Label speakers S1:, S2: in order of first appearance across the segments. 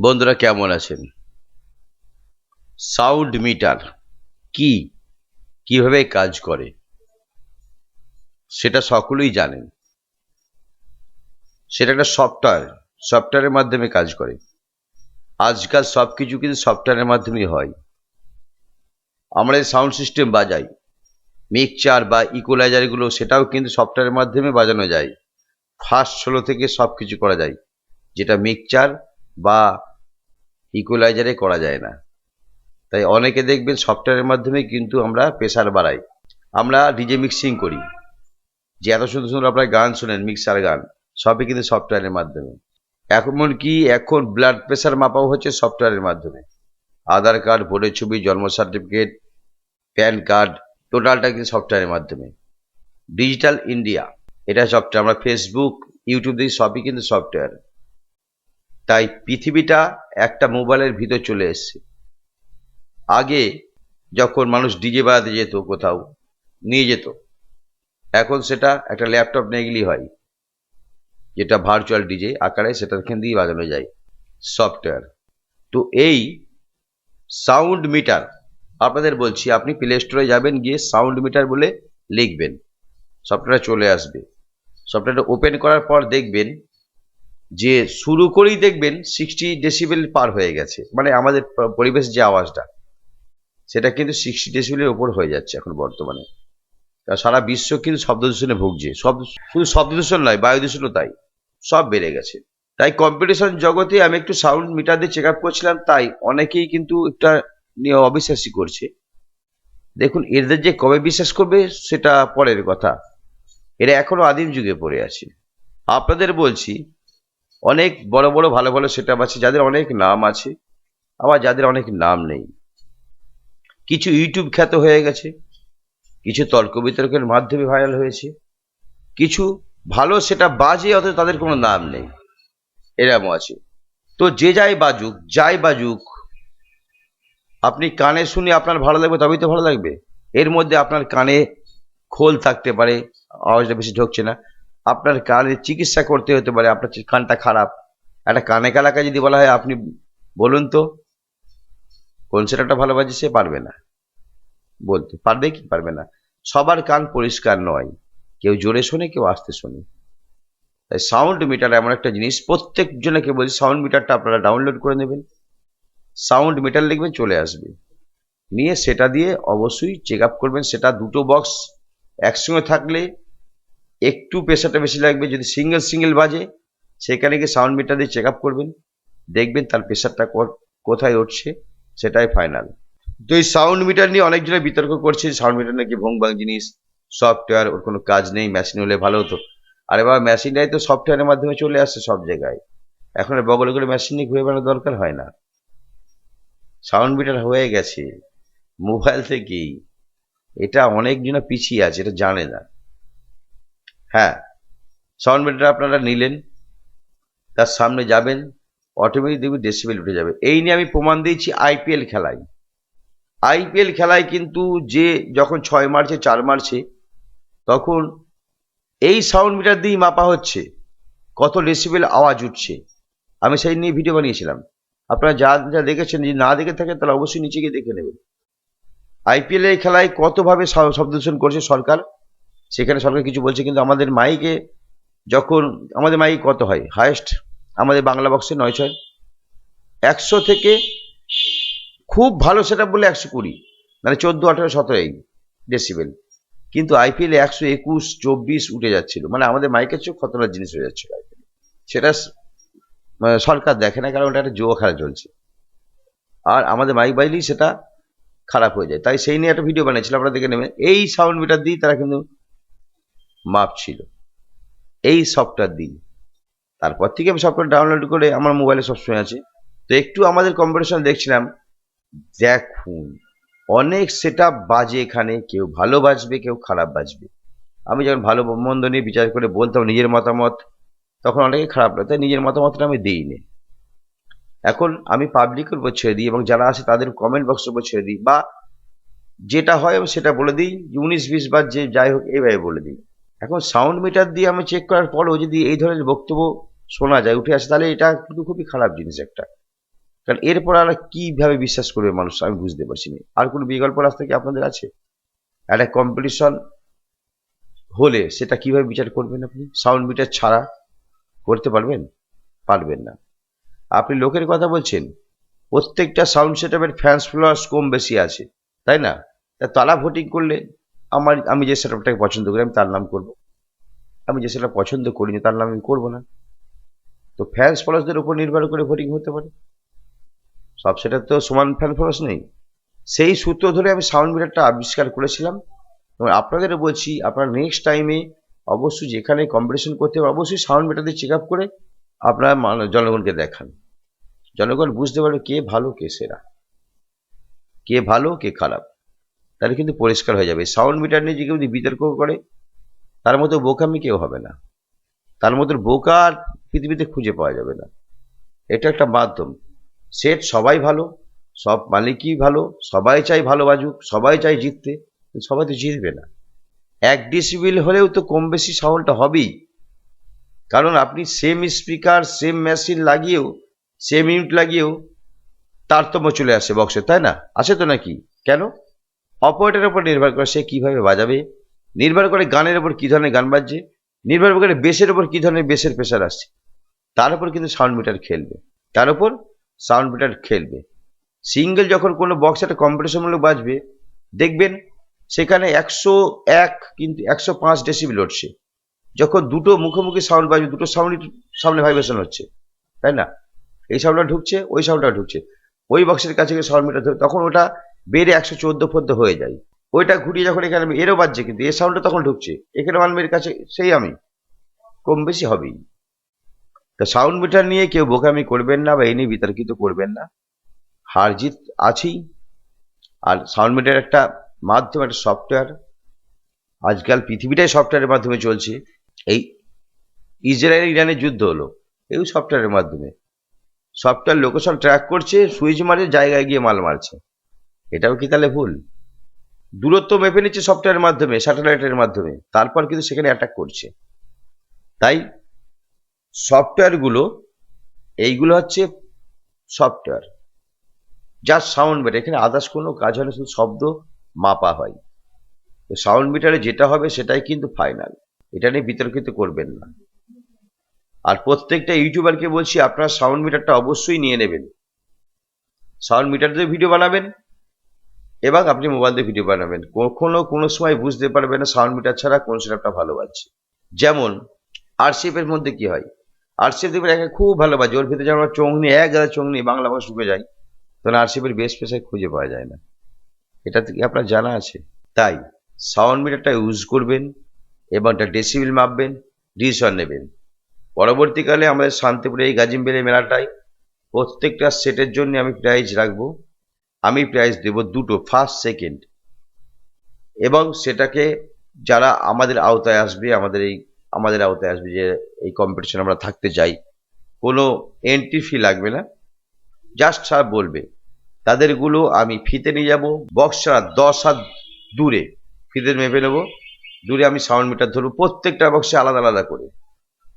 S1: বন্ধুরা কেমন আছেন? সাউন্ড মিটার কি? কীভাবে কাজ করে? সেটা সকলেই জানেন। সেটা একটা সফটওয়্যার সফটওয়্যারের মাধ্যমে কাজ করে। আজকাল সব কিছু কিন্তু সফটওয়্যারের মাধ্যমেই হয়। আমরা যে সাউন্ড সিস্টেম বাজাই। মিক্সচার বা ইকোলাইজারগুলো সেটাও কিন্তু সফটওয়্যারের মাধ্যমে বাজানো যায়। ফার্স্ট ষোলো থেকে সব কিছু করা যায়। যেটা মিক্সচার বা ইকুয়ালাইজারে করা যায় না। তাই অনেকে দেখবেন সফটওয়্যারের মাধ্যমে কিন্তু আমরা প্রেশার বাড়াই। আমরা ডিজে মিক্সিং করি। যে এত সুন্দর সুন্দর আপনার গান শোনেন মিক্সার গান, সবই কিন্তু সফটওয়্যারের মাধ্যমে। এখন কি এখন ব্লাড প্রেশার মাপাও হচ্ছে সফটওয়্যারের মাধ্যমে। আধার কার্ড, ভোটের ছবি, জন্ম সার্টিফিকেট প্যান কার্ড, টোটালটা কিন্তু সফটওয়্যারের মাধ্যমে। ডিজিটাল ইন্ডিয়া এটা সফটওয়্যার আমরা ফেসবুক ইউটিউব দিয়ে সবই কিন্তু সফটওয়্যার তাই পৃথিবীটা একটা মোবাইলের ভিতর চলে এসছে। আগে যখন মানুষ ডিজে বাজাতে যেত কোথাও, নিয়ে যেত, এখন সেটা একটা ল্যাপটপ নিয়ে গেলেই হয়। যেটা ভার্চুয়াল ডিজে আকারে সেটা এখান দিয়েই বাজানো যায় সফটওয়্যার তো এই সাউন্ড মিটার আপনাদের বলছি, আপনি প্লে স্টোরে যাবেন, গিয়ে সাউন্ড মিটার বলে লিখবেন। সফটওয়্যার চলে আসবে। সফটওয়্যারটা ওপেন করার পর দেখবেন যে শুরু করেই দেখবেন সিক্সটি ডেসিবেল পার হয়ে গেছে। মানে আমাদের পরিবেশ যে আওয়াজটা, সেটা কিন্তু সিক্সটি ডেসিবেলের ওপর হয়ে যাচ্ছে এখন বর্তমানে। সারা বিশ্ব কিন্তু শব্দ দূষণে ভুগছে। সব শুধু শব্দ দূষণ নয়, বায়ু দূষণও তাই। সব বেড়ে গেছে। তাই কম্পিটিশন জগতে আমি একটু সাউন্ড মিটার দিয়ে চেক আপ করছিলাম, তাই অনেকেই কিন্তু একটা নিয়ে অবিশ্বাসী করছে। দেখুন, এদের যে কবে বিশ্বাস করবে, সেটা পরের কথা। এরা এখনও আদিম যুগে পড়ে আছে। আপনাদের বলছি অনেক বড় বড় ভালো ভালো সেটআপ আছে, যাদের অনেক নাম আছে, আবার যাদের অনেক নাম নেই। কিছু ইউটিউব খ্যাত হয়ে গেছে, কিছু তর্ক বিতর্কের মাধ্যমে ভাইরাল হয়েছে, কিছু ভালো সেটা বাজে, অথচ তাদের কোনো নাম নেই। এরকম আছে। তো যে যাই বাজুক যাই বাজুক, আপনি কানে শুনে আপনার ভালো লাগবে, তবেই তো ভালো লাগবে। এর মধ্যে আপনার কানে খোল থাকতে পারে, আওয়াজটা বেশি ঢুকছে না। আপনার কানে চিকিৎসা করতে হতে পারে, আপনার কানটা খারাপ। একটা কানে কালাকা যদি বলা হয়, আপনি বলুন তো, কোন সেটাটা ভালো বাজে সে পারবে না। বলতে পারবে কি? পারবে না। সবার কান পরিষ্কার নয়। কেউ জোরে শোনে, কেউ আস্তে শোনে। তাই সাউন্ড মিটার এমন একটা জিনিস প্রত্যেক জনকে বলছি সাউন্ড মিটারটা আপনারা ডাউনলোড করে নেবেন। সাউন্ড মিটার লিখবেন, চলে আসবে। নিয়ে সেটা দিয়ে অবশ্যই চেক আপ করবেন। সেটা দুটো বক্স একসঙ্গে থাকলে একটু প্রেশারটা বেশি লাগবে, যদি সিঙ্গেল সিঙ্গেল বাজে, সেখানে গিয়ে সাউন্ড মিটার দিয়ে চেক আপ করবেন, দেখবেন তার প্রেশারটা কোথায় উঠছে, সেটাই ফাইনাল তো এই সাউন্ড মিটার নিয়ে অনেকজনে বিতর্ক করছে সাউন্ড মিটার নাকি ভোংবাং জিনিস সফটওয়্যার ওর কোনো কাজ নেই মেশিন হলে ভালো হতো। আরে বাবা মেশিনটাই তো সফটওয়্যারের মাধ্যমে চলে আসছে সব জায়গায়। এখন বগলে করে মেশিন নিয়ে ঘুরে বেড়ানোর দরকার হয় না। সাউন্ড মিটার হয়ে গেছে। মোবাইল থেকেই। এটা অনেকজনা পিছিয়ে আছে, এটা জানে না। হ্যাঁ সাউন্ড মিটার আপনারা নিলেন, তার সামনে যাবেন অটোমেটিক দেখবি ডেসিবেল উঠে যাবে। এই নিয়ে আমি প্রমাণ দিয়েছি আইপিএল খেলায়। আইপিএল খেলায় কিন্তু যে যখন ছয় মার্চে চার মার্চে তখন এই সাউন্ড মিটার দিয়েই মাপা হচ্ছে, কত ডেসিবেল আওয়াজ উঠছে। আমি সেই নিয়ে ভিডিও বানিয়েছিলাম। আপনারা যা যা দেখেছেন, যদি না দেখে থাকেন, তাহলে অবশ্যই নিচে গিয়ে দেখে নেবেন। আইপিএল এর খেলায় কতভাবে শব্দ দূষণ করছে সরকার? সেখানে সরকার কিছু বলছে, কিন্তু আমাদের মাইকে যখন, আমাদের মাইক কত হয়? হায়েস্ট আমাদের বাংলা বক্সে নয় ছয়। একশো থেকে খুব ভালো সেটা বলে একশো কুড়ি মানে চোদ্দ, আঠেরো, সতেরো এই ডেসিবেল কিন্তু আইপিএল একশো একুশ, চব্বিশ উঠে যাচ্ছিল। মানে আমাদের মাইকের চেয়েও খতরনাক জিনিস হয়ে যাচ্ছিল সেটা মানে সরকার দেখে না, কারণ ওটা একটা জুয়ো খেলা চলছে। আর আমাদের মাইক বাইলেই সেটা খারাপ হয়ে যায়। তাই সেই নিয়ে একটা ভিডিও বানিয়েছিলাম আপনারা দেখে এই সাউন্ড মিটার দিয়ে তারা কিন্তু মাপছিল এই সফটওয়্যার দিয়ে তারপর থেকে আমি সফটওয়্যার ডাউনলোড করে আমার মোবাইলে সবসময় আছে। তো একটু আমাদের কম্পিটিশন দেখছিলাম। দেখুন, অনেক সেট বাজে এখানে। কেউ ভালো বাজবে, কেউ খারাপ বাজবে। আমি যখন ভালো মন্দ নিয়ে বিচার করে বলতাম নিজের মতামত, তখন অনেকে খারাপ লাগতো তাই নিজের মতামতটা আমি দিইনি। এখন আমি পাবলিকের উপর ছেড়ে দিই এবং যারা আছে তাদের কমেন্ট বক্সের উপর ছেড়ে দিই বা যেটা হয় আমি সেটা বলে দিই। উনিশ, বিশ বার যে যাই হোক, এইভাবে বলে দিই। এখন সাউন্ড মিটার দিয়ে আমি চেক করার পরও যদি এই ধরনের বক্তব্য শোনা যায়, উঠে আসে, তাহলে এটা কিন্তু খুবই খারাপ জিনিস একটা। কারণ এরপর আর কীভাবে বিশ্বাস করবে মানুষ, আমি বুঝতে পারছি না। আর কোনো বিকল্প রাস্তা কি আপনাদের আছে? একটা কম্পিটিশন হলে সেটা কীভাবে বিচার করবেন আপনি? সাউন্ড মিটার ছাড়া করতে পারবেন? পারবেন না। আপনি লোকের কথা বলছেন, প্রত্যেকটা সাউন্ড সেটআপের ফ্যান্স ফলোয়ার্স কম বেশি আছে, তাই না? তা তারা ভোটিং করলে আমার, আমি যে সেটআপটাকে পছন্দ করি, আমি তার নাম করব। আমি যে সেটা পছন্দ করিনি, তার নাম আমি করব না। তো ফ্যান্স ফলোয়ার্সদের উপর নির্ভর করে ভোটিং হতে পারে। সব সেটা তো সমান ফ্যান ফলোয়ার্স নেই। সেই সূত্র ধরে আমি সাউন্ড মিটারটা আবিষ্কার করেছিলাম। এবং আপনাদেরও বলছি, আপনারা নেক্সট টাইমে অবশ্যই যেখানে কম্পিটিশন করতে হবে, অবশ্যই সাউন্ড মিটার দিয়ে চেক আপ করে আপনারা জনগণকে দেখান। জনগণ বুঝতে পারবে কে ভালো, কে সেরা। কে ভালো, কে খারাপ। তাহলে কিন্তু পরিষ্কার হয়ে যাবে। সাউন্ড মিটার নিয়ে যে কেউ যদি বিতর্ক করে, তার মতো বোকামি কেউ হবে না। তার মতো বোকা আর পৃথিবীতে খুঁজে পাওয়া যাবে না। এটা একটা মাধ্যম। সেট সবাই ভালো, সব মালিকই ভালো, সবাই চাই ভালো বাজুক, সবাই চাই জিততে সবাই তো জিতবে না। এক ডিসিবিল হলেও তো কম বেশি সাউন্ডটা হবেই। কারণ আপনি সেম স্পিকার সেম মেশিন লাগিয়েও সেম ইউনিট লাগিয়েও, তারতম্য চলে আসে বক্সে তাই না? আছে তো নাকি? কেন? অপারেটরের উপর নির্ভর করে সে কীভাবে বাজাবে, নির্ভর করে গানের উপর কী ধরনের গান বাজছে, নির্ভর করে বেসের উপর কী ধরনের বেসের প্রেশার আসছে, তার উপর কিন্তু সাউন্ড মিটার খেলবে, তার উপর সাউন্ড মিটার খেলবে। সিঙ্গেল যখন কোনো বক্স একটা কম্পিটিশনমূলক বাজবে, দেখবেন সেখানে একশো এক কিন্তু একশো পাঁচ ডেসিবেল উঠছে যখন দুটো মুখোমুখি সাউন্ড বাজবে, দুটো সাউন্ডই সামনে ভাইব্রেশন হচ্ছে, তাই না? এই সাউন্ডটা ঢুকছে, ওই সাউন্ডটা ঢুকছে, ওই বক্সের কাছে গিয়ে সাউন্ড মিটার ধরে তখন ওটা বেড়ে একশো চোদ্দ ফোদ্দ হয়ে যায়। ওইটা ঘুরিয়ে যখন এখানে আমি- এরও বাজছে কিন্তু এর সাউন্ডটা তখন ঢুকছে। এখানে মানবের কাছে, সেই আমি। কম বেশি হবেই। তা সাউন্ড মিটার নিয়ে কেউ বোকামি করবেন না বা এই নিয়ে বিতর্কিত করবেন না। হার জিত আছেই। আর সাউন্ড মিটার একটা মাধ্যম, একটা সফটওয়্যার আজকাল পৃথিবীটাই সফটওয়্যারের মাধ্যমে চলছে। এই ইসরায়েল ইরানের যুদ্ধ হলো। এই সফটওয়্যারের মাধ্যমে। সফটওয়্যার লোকেশন ট্র্যাক করছে, সুইচ মারে, জায়গায় গিয়ে মাল মারছে। এটাও কি তাহলে ভুল? দূরত্ব মেপে নিচ্ছে সফটওয়্যারের মাধ্যমে স্যাটেলাইটের মাধ্যমে। তারপর কিন্তু সেখানে অ্যাটাক করছে। তাই সফটওয়্যারগুলো এইগুলো হচ্ছে সফটওয়্যার যার সাউন্ড মিটার এখানে আদার্স কোনো কাজ হয় না শুধু শব্দ মাপা হয়। তো সাউন্ড মিটারে যেটা হবে সেটাই কিন্তু ফাইনাল এটা নিয়ে বিতর্কিত করবেন না। আর প্রত্যেকটা ইউটিউবারকে বলছি, আপনার সাউন্ড মিটারটা অবশ্যই নিয়ে নেবেন। সাউন্ড মিটার দিয়ে ভিডিও বানাবেন। এবং আপনি মোবাইল দিয়ে ভিডিও বানাবেন। কখনো কোনো সময় বুঝতে পারবেন না সাউন্ড মিটার ছাড়া কোন সেটআপটা ভালো বাজছে। যেমন আরসিএফ এর মধ্যে কি হয়? আরসিএফ দেখবেন একে খুব ভালো বাজে। ওর ভিতরে যেমন চোংনি এক গাদা চোংনি বাংলা ভাষা শুকে যায়, তখন আরসিএফ এর বেশ পেশায় খুঁজে পাওয়া যায় না। এটা থেকে আপনার জানা আছে। তাই সাউন্ড মিটারটা ইউজ করবেন এবং একটা ডেসিবেল মাপবেন ডিসিশন নেবেন। পরবর্তীকালে আমাদের শান্তিপুরে এই গাজিমবেলে মেলাটায় প্রত্যেকটা সেটের জন্য আমি প্রাইজ রাখব। আমি প্রাইজ দেব দুটো ফার্স্ট সেকেন্ড এবং সেটাকে যারা আমাদের আওতায় আসবে, আমাদের এই, আমাদের আওতায় আসবে যে এই কম্পিটিশন আমরা থাকতে চাই, কোনো এন্ট্রি ফি লাগবে না। জাস্ট স্যার বলবে, তাদেরগুলো আমি ফিতে নিয়ে যাব বক্স ছাড়া দশ হাত দূরে ফিতে মেপে নেব। দূরে আমি সাউন্ড মিটার ধরবো, প্রত্যেকটা বক্সে আলাদা আলাদা করে।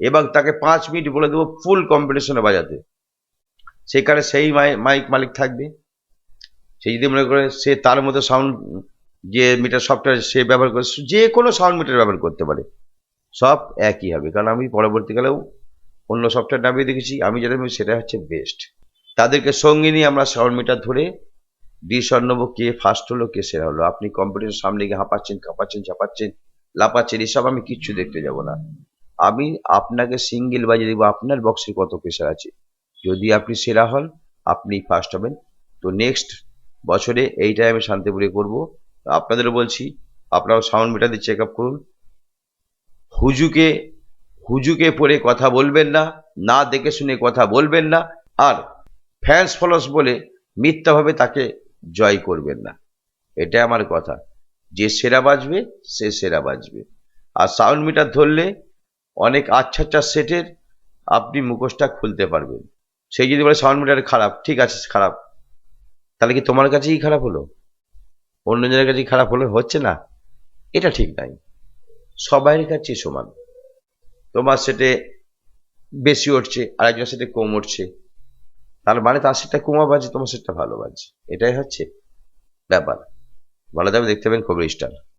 S1: এবং তাকে পাঁচ মিনিট বলে দেবো ফুল কম্পিটিশনে বাজাতে। সেখানে সেই মাই- মাইক মালিক থাকবে। সে যদি মনে করে সে তার মতো সাউন্ড যে মিটার সফটওয়্যার সে ব্যবহার করে যে কোনো সাউন্ড মিটার ব্যবহার করতে পারে। সব একই হবে। কারণ আমি পরবর্তীকালেও অন্য সফটওয়্যার নামিয়ে দেখেছি। আমি যেটা সেটা হচ্ছে বেস্ট তাদেরকে সঙ্গে নিয়ে আমরা সাউন্ড মিটার ধরে ডিসিশন নেব কে ফার্স্ট হলো কে সেরা হলো। আপনি কম্পিটিশন সামনে গিয়ে হাঁপাচ্ছেন, কাঁপাচ্ছেন চাপাচ্ছেন লাপাচ্ছেন, এসব আমি কিচ্ছু দেখতে যাব না। আমি আপনাকে সিঙ্গেল বাজিয়ে দেবো। আপনার বক্সে কত প্রেশার আছে? যদি আপনি সেরা হন, আপনি ফার্স্ট হবেন। তো নেক্সট বছরে এইটাই আমি শান্তিপুরে করব। আপনাদেরও বলছি, আপনারাও সাউন্ড মিটার দিয়ে চেক আপ করুন। হুজুকে হুজুকে পড়ে কথা বলবেন না না দেখে শুনে কথা বলবেন না, আর ফ্যান্স ফলোস বলে মিথ্যাভাবে তাকে জয় করবেন না। এটা আমার কথা। যে সেরা বাজবে, সে সেরা বাজবে। আর সাউন্ড মিটার ধরলে অনেক আচ্ছা আচ্ছা সেটের আপনি মুখোশটা খুলতে পারবেন। সেই যদি বলে সাউন্ড মিটার খারাপ, ঠিক আছে, খারাপ। তাহলে কি তোমার কাছেই খারাপ হলো? অন্যজনের কাছেই খারাপ হলে হচ্ছে না? এটা ঠিক নাই। সবাইয়ের কাছে সমান। তোমার সেটে বেশি উঠছে, আরেকজনের সেটে কম উঠছে। তার মানে তার সেটটা কমা বাজছে তোমার সেটটা ভালো বাজছে এটাই হচ্ছে ব্যাপার। ভালো যাবে দেখতে পাবেন খবর স্টার।